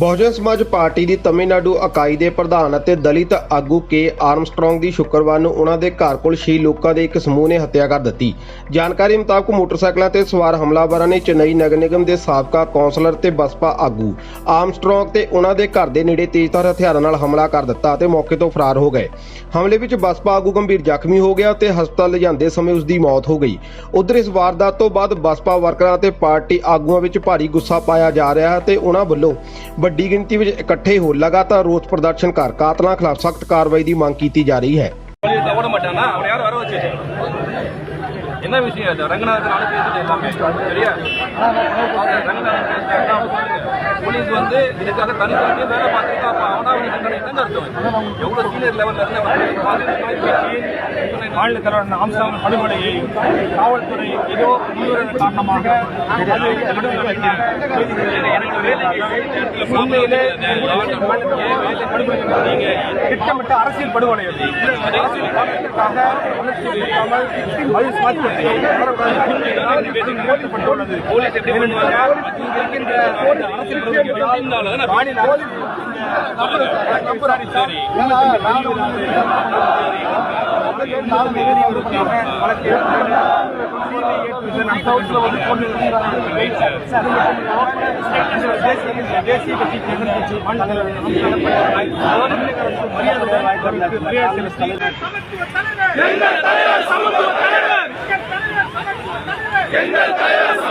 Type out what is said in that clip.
ਬਹੁਜਨ ਸਮਾਜ ਪਾਰਟੀ ਦੀ ਤਮਿਲਨਾਡੂ ਇਕਾਈ ਦੇ ਪ੍ਰਧਾਨ ਅਤੇ ਦਲਿਤ ਆਗੂ ਕੇ ਆਰਮਸਟਰੋਂਗ ਦੀ ਸ਼ੁੱਕਰਵਾਰ ਨੂੰ ਉਹਨਾਂ ਦੇ ਘਰ ਕੋਲ ਛੇ ਲੋਕਾਂ ਦੇ ਇੱਕ ਸਮੂਹ ਨੇ ਹੱਤਿਆ ਕਰ ਦਿੱਤੀ। ਜਾਣਕਾਰੀ ਮੁਤਾਬਕ ਮੋਟਰਸਾਈਕਲਾਂ ਤੇ ਸਵਾਰ ਹਮਲਾਵਰਾਂ ਨੇ ਚੇਨਈ ਨਗਰ ਨਿਗਮ ਦੇ ਸਾਬਕਾ ਕੌਂਸਲਰ ਤੇ ਬਸਪਾ ਆਗੂ ਆਰਮਸਟਰੋਂਗ ਤੇ ਉਹਨਾਂ ਦੇ ਘਰ ਦੇ ਨੇੜੇ ਤੇਜ਼ਧਾਰ ਹਥਿਆਰਾਂ ਨਾਲ ਹਮਲਾ ਕਰ ਦਿੱਤਾ ਅਤੇ ਮੌਕੇ ਤੋਂ ਫਰਾਰ ਹੋ ਗਏ। ਹਮਲੇ ਵਿੱਚ ਬਸਪਾ ਆਗੂ ਗੰਭੀਰ ਜ਼ਖਮੀ ਹੋ ਗਿਆ ਤੇ ਹਸਪਤਾਲ ਲਿਜਾਂਦੇ ਸਮੇਂ ਉਸ ਦੀ ਮੌਤ ਹੋ ਗਈ। ਉਧਰ ਇਸ ਵਾਰਦਾਤ ਤੋਂ ਬਾਅਦ ਬਸਪਾ ਵਰਕਰਾਂ ਅਤੇ ਪਾਰਟੀ ਆਗੂਆਂ ਵਿੱਚ ਭਾਰੀ ਗੁੱਸਾ ਪਾਇਆ ਜਾ ਰਿਹਾ ਹੈ ਤੇ ਉਹਨਾਂ ਵੱਲੋਂ ਵੱਡੀ ਗਿਣਤੀ ਵਿੱਚ ਇਕੱਠੇ ਹੋ ਲਗਾਤਾਰ ਰੋਸ ਪ੍ਰਦਰਸ਼ਨ ਕਰ ਕਾਤਲਾਂ ਖਿਲਾਫ ਸਖਤ ਕਾਰਵਾਈ ਦੀ ਮੰਗ ਕੀਤੀ ਜਾ ਰਹੀ ਹੈ சொல்லிட்டு ஓட மாட்டானா அவனை யாரும் வர வச்சு என்ன விஷயம் இது ரங்கநாதன் நாலு பேசிட்டு எல்லாமே சரியா ரங்கநாதன் பேசிட்டாருன்னா போலீஸ் வந்து இதுக்காக தனித்தனி வேலை பார்த்துருக்கா அப்ப அவனா வந்து தண்டனை அர்த்தம் எவ்வளவு சீனியர் லெவல்ல இருந்து மாநில தலைவர் படுகொலையை காவல்துறை ஏதோ முன்னுரிமை காரணமாக உண்மையிலே திட்டமிட்ட அரசியல் படுகொலை. போலீஸ் இருக்கின்ற அரசியல் தேசிய கட்சி மரியாதை எங்கள் தலைவர்!